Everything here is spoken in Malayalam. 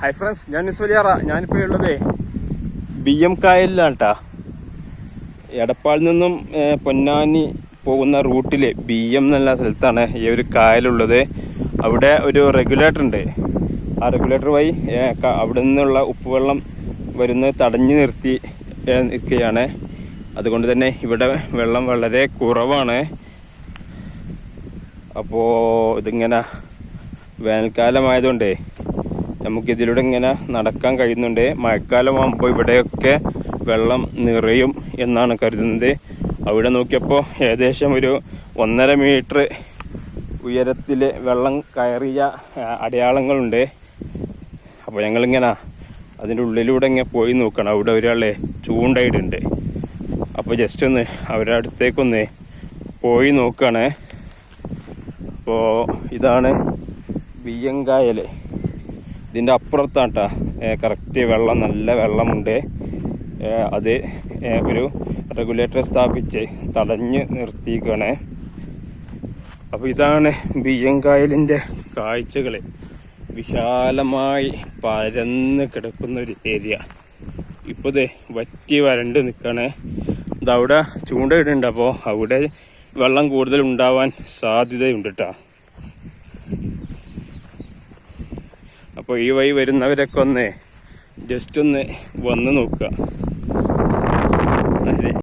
ഹായ് ഫ്രണ്ട്സ് ഞാൻ നിസ്വലിയാറ ഞാനിപ്പോൾ ഉള്ളത് ബി എം കായലിലാണ് കേട്ടോ എടപ്പാളിൽ നിന്നും പൊന്നാനി പോകുന്ന റൂട്ടിൽ ബി എം എന്നുള്ള സ്ഥലത്താണ് ഈ ഒരു കായലുള്ളത്. അവിടെ ഒരു റെഗുലേറ്റർ ഉണ്ട്. ആ റെഗുലേറ്റർ വഴി അവിടെ നിന്നുള്ള ഉപ്പുവെള്ളം വരുന്നത് തടഞ്ഞു നിർത്തി നിൽക്കുകയാണ്. അതുകൊണ്ട് തന്നെ ഇവിടെ വെള്ളം വളരെ കുറവാണ്. അപ്പോൾ ഇതിങ്ങനെ വേനൽക്കാലമായതുകൊണ്ട് നമുക്ക് ഇതിലൂടെ ഇങ്ങനെ നടക്കാൻ കഴിയുന്നുണ്ട്. മഴക്കാലമാകുമ്പോൾ ഇവിടെയൊക്കെ വെള്ളം നിറയും എന്നാണ് കരുതുന്നത്. അവിടെ നോക്കിയപ്പോൾ ഏകദേശം ഒരു ഒന്നര മീറ്റർ ഉയരത്തിൽ വെള്ളം കയറിയ അടയാളങ്ങളുണ്ട്. അപ്പോൾ ഞങ്ങളിങ്ങനെ അതിന്റെ ഉള്ളിലൂടെ ഇങ്ങനെ പോയി നോക്കണം. അവിടെ ഒരാളെ ചൂണ്ടയിടുണ്ട് അപ്പോൾ ജസ്റ്റ് ഒന്ന് അവരുടെ അടുത്തേക്കൊന്ന് പോയി നോക്കുകയാണ് അപ്പോൾ ഇതാണ് ബിയ്യങ്കായൽ ഇതിന്റെ അപ്പുറത്താട്ടാ. കറക്റ്റ് വെള്ളം നല്ല വെള്ളമുണ്ട്. അത് ഒരു റെഗുലേറ്റർ സ്ഥാപിച്ച് തടഞ്ഞ് നിർത്തിയിരിക്കുകയാണ്. അപ്പോൾ ഇതാണ് ബിയ്യങ്കായലിന്റെ കാഴ്ചകൾ വിശാലമായി പരന്ന് കിടക്കുന്ന ഒരു ഏരിയ. ഇപ്പോൾ ഇത് വറ്റി വരണ്ട് നിൽക്കുകയാണ് ഇതവിടെ ചൂണ്ടയിടുന്നുണ്ട് അപ്പോൾ അവിടെ വെള്ളം കൂടുതൽ ഉണ്ടാവാൻ സാധ്യതയുണ്ട് കേട്ടോ അപ്പോൾ ഈ വഴി വരുന്നവരൊക്കെ ഒന്ന് ജസ്റ്റ് ഒന്ന് വന്ന് നോക്കുക.